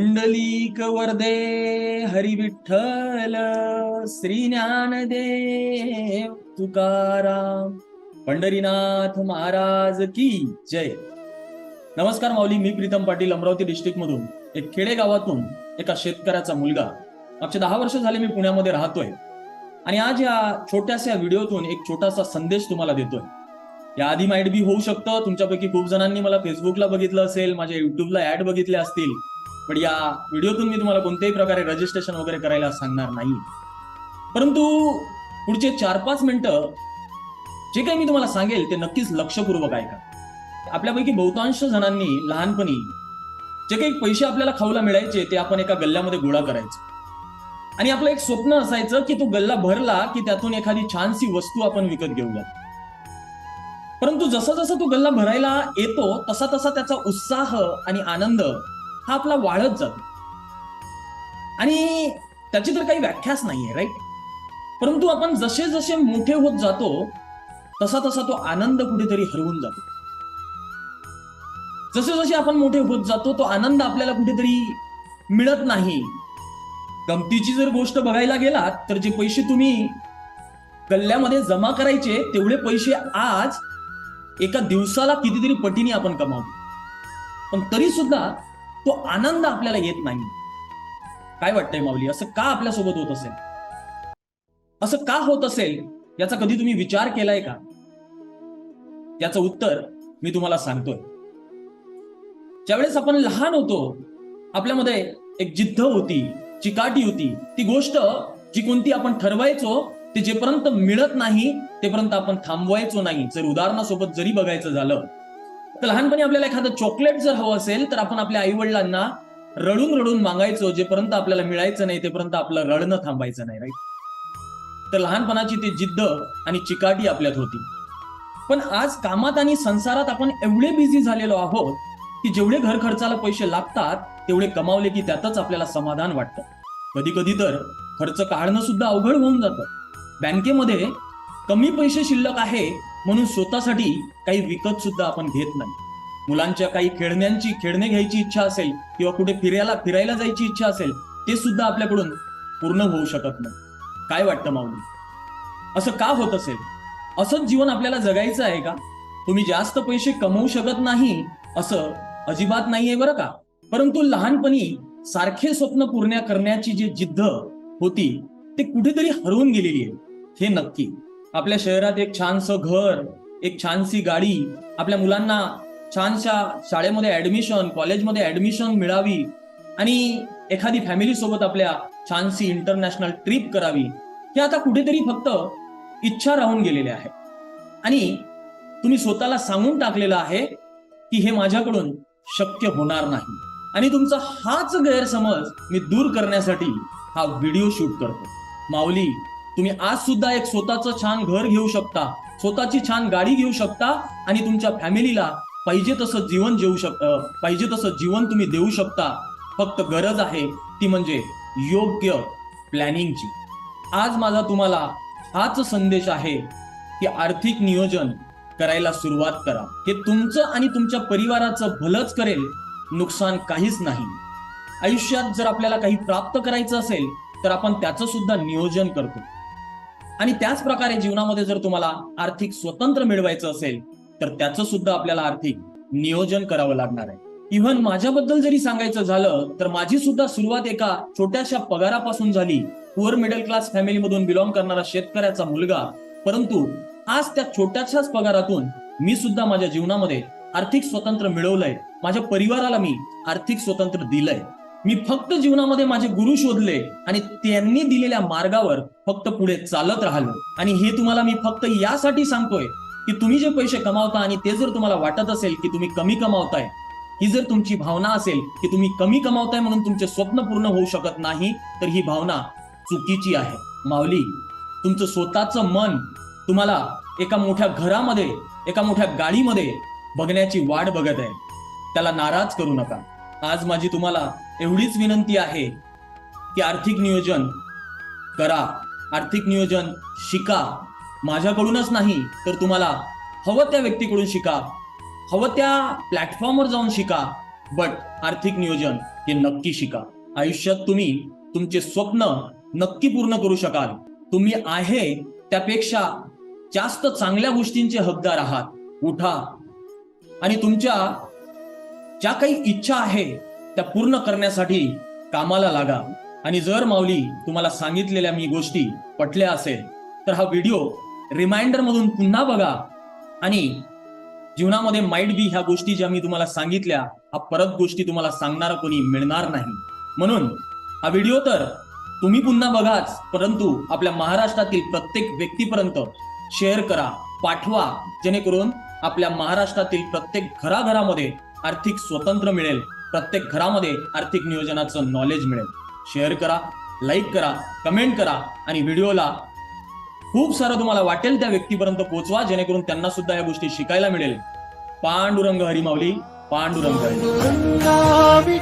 पुंडलीक वरदे हरी विठ्ठल श्री ज्ञानदेव तुकाराम पंढरीनाथ महाराज की जय. नमस्कार माऊली मी प्रीतम पाटील अमरावती डिस्ट्रिक्ट मधून एक खेडेगावातून एका शेतकऱ्याचा मुलगा. मागचे दहा वर्ष झाले मी पुण्यामध्ये राहतोय. आणि आज या छोट्याशा व्हिडिओतून एक छोटासा संदेश तुम्हाला देतोय. याआधी माइट बी होऊ शकतं तुमच्यापैकी खूप जणांनी मला फेसबुकला बघितलं असेल माझ्या युट्यूबला ऍड बघितले असतील. पण या व्हिडिओतून मी तुम्हाला कोणत्याही प्रकारे रजिस्ट्रेशन वगैरे करायला सांगणार नाही. परंतु पुढचे चार पाच मिनिटं जे काही मी तुम्हाला सांगेल ते नक्कीच लक्षपूर्वक ऐका. आपल्यापैकी बहुतांश जणांनी लहानपणी जे काही पैसे आपल्याला खाऊला मिळायचे ते आपण एका गल्ल्यामध्ये गोळा करायचो. आणि आपलं एक स्वप्न असायचं की तो गल्ला भरला की त्यातून एखादी छानशी वस्तू आपण विकत घेऊया परंतु जसं जसं तो गल्ला भरायला येतो तसा तसा त्याचा उत्साह आणि आनंद हा आपला वाढत जातो. आणि त्याची तर काही व्याख्याच नाहीये राईट परंतु आपण जसे जसे मोठे होत जातो तसा तसा तो आनंद कुठेतरी हरवून जातो. जसे जसे आपण मोठे होत जातो तो आनंद आपल्याला कुठेतरी मिळत नाही. गमतीची जर गोष्ट बघायला गेलात तर जे पैसे तुम्ही गल्ल्यामध्ये जमा करायचे तेवढे पैसे आज एका दिवसाला कितीतरी पटीने आपण कमावतो. पण तरी सुद्धा तो आनंद आपल्याला येत नाही. काय वाटतंय माऊली? असं का आपल्यासोबत होत असेल? असं का होत असेल? याचा कधी तुम्ही विचार केलाय का? याचं उत्तर मी तुम्हाला सांगतोय. ज्यावेळेस आपण लहान होतो आपल्यामध्ये एक जिद्द होती चिकाटी होती. ती गोष्ट जी कोणती आपण ठरवायचो ते जेपर्यंत मिळत नाही तेपर्यंत आपण थांबवायचो नाही. जर उदाहरणासोबत जरी बघायचं झालं तर लहानपणी आपल्याला एखादं चॉकलेट जर हवं असेल तर आपण आपल्या आई वडिलांना रडून रडून मागायचो जेपर्यंत आपल्याला मिळायचं नाही तेपर्यंत आपलं रडणं थांबायचं नाही राईट तर लहानपणाची ती जिद्द आणि चिकाटी आपल्यात होती. पण आज कामात आणि संसारात आपण एवढे बिझी झालेलो आहोत की जेवढे घर खर्चाला पैसे लागतात तेवढे कमावले की त्यातच आपल्याला समाधान वाटतं. कधी कधी तर खर्च काढणं सुद्धा अवघड होऊन जातं. बँकेमध्ये कमी पैसे शिल्लक आहे म्हणून स्वतःसाठी काही विकत सुद्धा आपण घेत नाही. मुलांच्या काही खेळण्यांची खेळणे घ्यायची इच्छा असेल किंवा कुठे फिरायला फिरायला जायची इच्छा असेल ते सुद्धा आपल्याकडून पूर्ण होऊ शकत नाही. काय वाटतं माऊली? असं का होत असेल? असंच जीवन आपल्याला जगायचं आहे का? तुम्ही जास्त पैसे कमवू शकत नाही असं अजिबात नाहीये बरं का? परंतु लहानपणी सारखे स्वप्न पूर्ण करण्याची जी जिद्द होती ते कुठेतरी हरवून गेलेली आहे. हे नक्की. आपल्या शहरात एक छानसं घर एक छानशी गाडी आपल्या मुलांना छानशा शाळेमध्ये ऍडमिशन कॉलेजमध्ये ऍडमिशन मिळावी आणि एखादी फॅमिली सोबत आपल्या छानशी इंटरनॅशनल ट्रिप करावी हे आता कुठेतरी फक्त इच्छा राहून गेलेली आहे. आणि तुम्ही स्वतःला सांगून टाकलेलं आहे की हे माझ्याकडून शक्य होणार नाही. आणि तुमचा हाच गैरसमज मी दूर करण्यासाठी हा व्हिडिओ शूट करतो. माऊली तुम्ही आज सुद्धा एक स्वतःचं छान घर घेऊ शकता. स्वतःची छान गाडी घेऊ शकता आणि तुमच्या फॅमिलीला पाहिजे तसं जीवन जेऊ शक पाहिजे तसं जीवन तुम्ही देऊ शकता. फक्त गरज आहे ती म्हणजे योग्य प्लॅनिंगची. आज माझा तुम्हाला हाच संदेश आहे की आर्थिक नियोजन करायला सुरुवात करा. हे तुमचं आणि तुमच्या परिवाराचं भलंच करेल नुकसान काहीच नाही. आयुष्यात जर आपल्याला काही प्राप्त करायचं असेल तर आपण त्याचं सुद्धा नियोजन करतो. आणि त्याच प्रकारे जीवनामध्ये जर तुम्हाला आर्थिक स्वतंत्र मिळवायचं असेल तर त्याचं सुद्धा आपल्याला आर्थिक नियोजन करावं लागणार आहे. इव्हन माझ्याबद्दल जरी सांगायचं झालं तर माझी सुद्धा सुरुवात एका छोट्याशा पगारापासून झाली. पुअर मिडल क्लास फॅमिलीमधून बिलॉंग करणारा शेतकऱ्याचा मुलगा. परंतु आज त्या छोट्याशाच पगारातून मी सुद्धा माझ्या जीवनामध्ये आर्थिक स्वतंत्र मिळवलंय. माझ्या परिवाराला मी आर्थिक स्वतंत्र दिलंय. मी फक्त जीवनामध्ये माझे गुरु शोधले आणि त्यांनी दिलेल्या मार्गावर फक्त पुढे चालत राहिलो. आणि हे तुम्हाला मी फक्त यासाठी सांगतोय की तुम्ही जे पैसे कमावता आणि ते जर तुम्हाला वाटत असेल की तुम्ही कमी कमावताय ही जर तुमची भावना असेल की तुम्ही कमी कमावताय म्हणून तुमचे स्वप्न पूर्ण होऊ शकत नाही तर ही भावना चुकीची आहे. माऊली तुमचं स्वतःचं मन तुम्हाला एका मोठ्या घरामध्ये एका मोठ्या गाडीमध्ये बघण्याची वाट बघत आहे. त्याला नाराज करू नका. आज माझी तुम्हाला एवढीच विनंती आहे की आर्थिक नियोजन करा आर्थिक नियोजन शिका. माझ्याकडूनच नाही तर तुम्हाला हवं त्या व्यक्तीकडून शिका हवं त्या प्लॅटफॉर्मवर जाऊन शिका बट आर्थिक नियोजन हे नक्की शिका. आयुष्यात तुम्ही तुमचे स्वप्न नक्की पूर्ण करू शकाल. तुम्ही आहे त्यापेक्षा जास्त चांगल्या गोष्टींचे हकदार आहात. उठा. आणि तुमच्या ज्या काही इच्छा आहे त्या पूर्ण करण्यासाठी कामाला लागा. आणि जर माऊली तुम्हाला सांगितलेल्या मी गोष्टी पटल्या असेल तर हा व्हिडिओ रिमाइंडर मधून पुन्हा बघा. आणि जीवनामध्ये माइट बी ह्या गोष्टी ज्या मी तुम्हाला सांगितल्या हा परत गोष्टी तुम्हाला सांगणारा कोणी मिळणार नाही. म्हणून हा व्हिडिओ तर तुम्ही पुन्हा बघाच परंतु आपल्या महाराष्ट्रातील प्रत्येक व्यक्तीपर्यंत शेअर करा पाठवा जेणेकरून आपल्या महाराष्ट्रातील प्रत्येक घराघरामध्ये आर्थिक स्वतंत्र मिळेल. प्रत्येक घरामध्ये आर्थिक नियोजनाचं नॉलेज मिळेल. शेअर करा लाईक करा कमेंट करा आणि व्हिडिओला खूप सारं तुम्हाला वाटेल त्या व्यक्तीपर्यंत पोहोचवा जेणेकरून त्यांना सुद्धा या गोष्टी शिकायला मिळेल. पांडुरंग हरिमावली पांडुरंग. हरी